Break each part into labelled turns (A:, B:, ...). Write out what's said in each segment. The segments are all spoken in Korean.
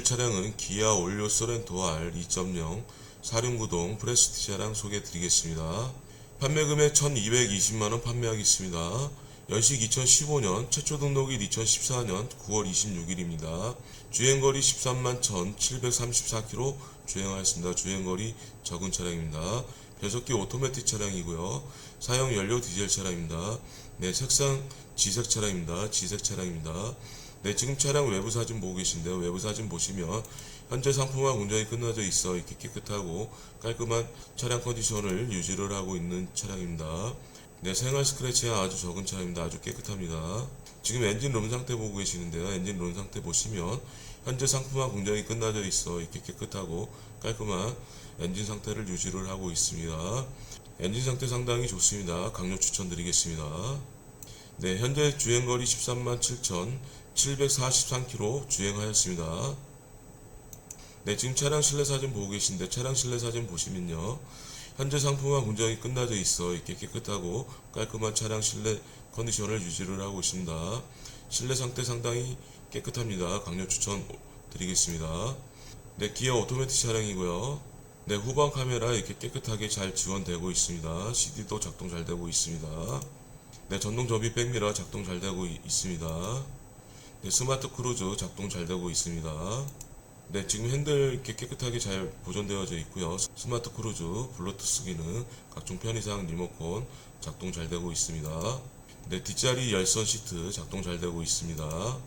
A: 보여드릴 차량은 기아 올리오 소렌토 R 2.0 사륜구동 프레스티 차량 소개해 드리겠습니다. 판매 금액 1220만원 판매하겠습니다. 연식 2015년, 최초 등록일 2014년 9월 26일입니다. 주행거리 13만 1734km 주행하였습니다. 주행거리 적은 차량입니다. 변속기 오토매틱 차량이고요. 사용 연료 디젤 차량입니다. 네, 색상 지색 차량입니다. 지색 차량입니다. 네, 지금 차량 외부 사진 보고 계신데요. 외부 사진 보시면 현재 상품화 공정이 끝나져 있어 이렇게 깨끗하고 깔끔한 차량 컨디션을 유지를 하고 있는 차량입니다. 네, 생활 스크래치가 아주 적은 차량입니다. 아주 깨끗합니다. 지금 엔진 룸 상태 보고 계시는데요. 엔진 룸 상태 보시면 현재 상품화 공정이 끝나져 있어 이렇게 깨끗하고 깔끔한 엔진 상태를 유지를 하고 있습니다. 엔진 상태 상당히 좋습니다. 강력 추천드리겠습니다. 네, 현재 주행거리 13만 7,743km 주행하였습니다. 네, 지금 차량 실내 사진 보고 계신데 차량 실내 사진 보시면요. 현재 상품화 공정이 끝나져 있어 이렇게 깨끗하고 깔끔한 차량 실내 컨디션을 유지를 하고 있습니다. 실내 상태 상당히 깨끗합니다. 강력 추천 드리겠습니다. 네, 기어 오토매틱 차량이고요. 네, 후방 카메라 이렇게 깨끗하게 잘 지원되고 있습니다. CD도 작동 잘 되고 있습니다. 네, 전동 접이 백미러 작동 잘 되고 이- 있습니다. 네, 스마트 크루즈 작동 잘 되고 있습니다. 네, 지금 핸들 이렇게 깨끗하게 잘 보존되어져 있고요. 스마트 크루즈, 블루투스 기능, 각종 편의상 리모컨 작동 잘 되고 있습니다. 네, 뒷자리 열선 시트 작동 잘 되고 있습니다.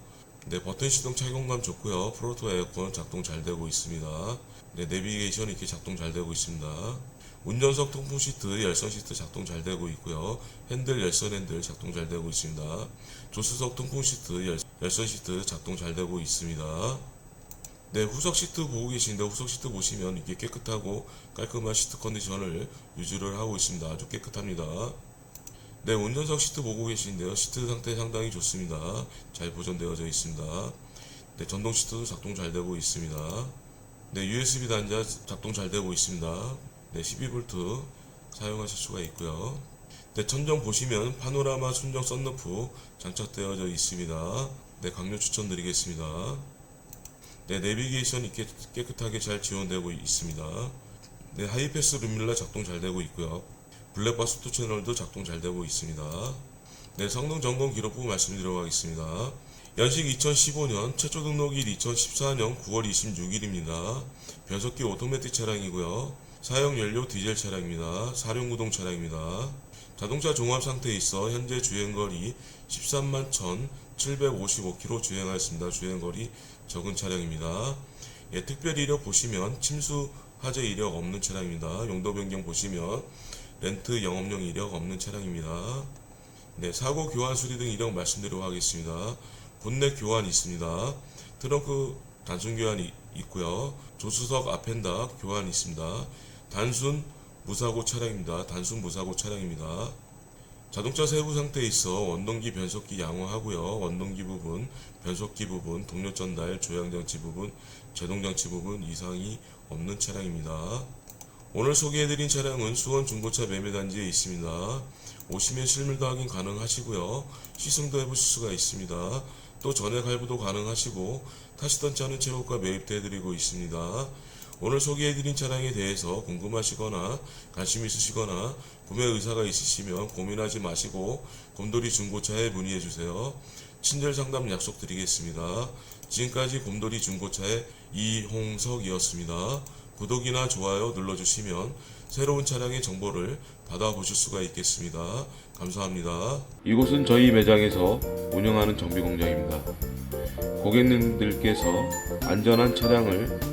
A: 네, 버튼 시동 착용감 좋고요. 프로토 에어컨 작동 잘 되고 있습니다. 네, 내비게이션 이렇게 작동 잘 되고 있습니다. 운전석 통풍 시트, 열선 시트 작동 잘 되고 있고요. 핸들, 열선 핸들 작동 잘 되고 있습니다. 조수석 통풍 시트, 열, 열선 시트 작동 잘 되고 있습니다. 네, 후석 시트 보고 계신데 후석 시트 보시면 이게 깨끗하고 깔끔한 시트 컨디션을 유지를 하고 있습니다. 아주 깨끗합니다. 네, 운전석 시트 보고 계시는데요. 시트 상태 상당히 좋습니다. 잘 보존되어져 있습니다. 네, 전동 시트도 작동 잘 되고 있습니다. 네, USB 단자 작동 잘 되고 있습니다. 네, 12V 사용하실 수가 있고요. 네, 천정 보시면 파노라마 순정 썬루프 장착되어져 있습니다. 네, 강력 추천드리겠습니다. 네, 내비게이션 이렇게 깨끗하게 잘 지원되고 있습니다. 네, 하이패스 룸밀러 작동 잘 되고 있고요. 블랙박스 투 채널도 작동 잘 되고 있습니다. 네, 성능 점검 기록부 말씀드리도록 하겠습니다. 연식 2015년, 최초 등록일 2014년 9월 26일입니다. 변속기 오토매틱 차량이고요. 사용 연료 디젤 차량입니다. 사륜구동 차량입니다. 자동차 종합 상태에 있어 현재 주행거리 13만 1,755km 주행하였습니다. 주행거리 적은 차량입니다. 예, 특별 이력 보시면 침수 화재 이력 없는 차량입니다. 용도 변경 보시면 렌트 영업용 이력 없는 차량입니다. 네, 사고 교환 수리 등 이력 말씀드리도록 하겠습니다. 본넷 교환 있습니다. 트렁크 단순 교환이 있고요. 조수석 앞엔다 교환 있습니다. 단순 무사고 차량입니다. 단순 무사고 차량입니다. 자동차 세부 상태에 있어 원동기 변속기 양호하고요. 원동기 부분, 변속기 부분, 동력 전달, 조향장치 부분, 제동장치 부분 이상이 없는 차량입니다. 오늘 소개해드린 차량은 수원 중고차 매매단지에 있습니다. 오시면 실물도 확인 가능하시고요. 시승도 해보실 수가 있습니다. 또 전액 할부도 가능하시고 타시던 차는 최고가 매입도 해드리고 있습니다. 오늘 소개해드린 차량에 대해서 궁금하시거나 관심 있으시거나 구매 의사가 있으시면 고민하지 마시고 곰돌이 중고차에 문의해주세요. 친절 상담 약속드리겠습니다. 지금까지 곰돌이 중고차의 이홍석이었습니다. 구독이나 좋아요 눌러주시면 새로운 차량의 정보를 받아보실 수가 있겠습니다. 감사합니다.
B: 이곳은 저희 매장에서 운영하는 정비 공장입니다. 고객님들께서 안전한 차량을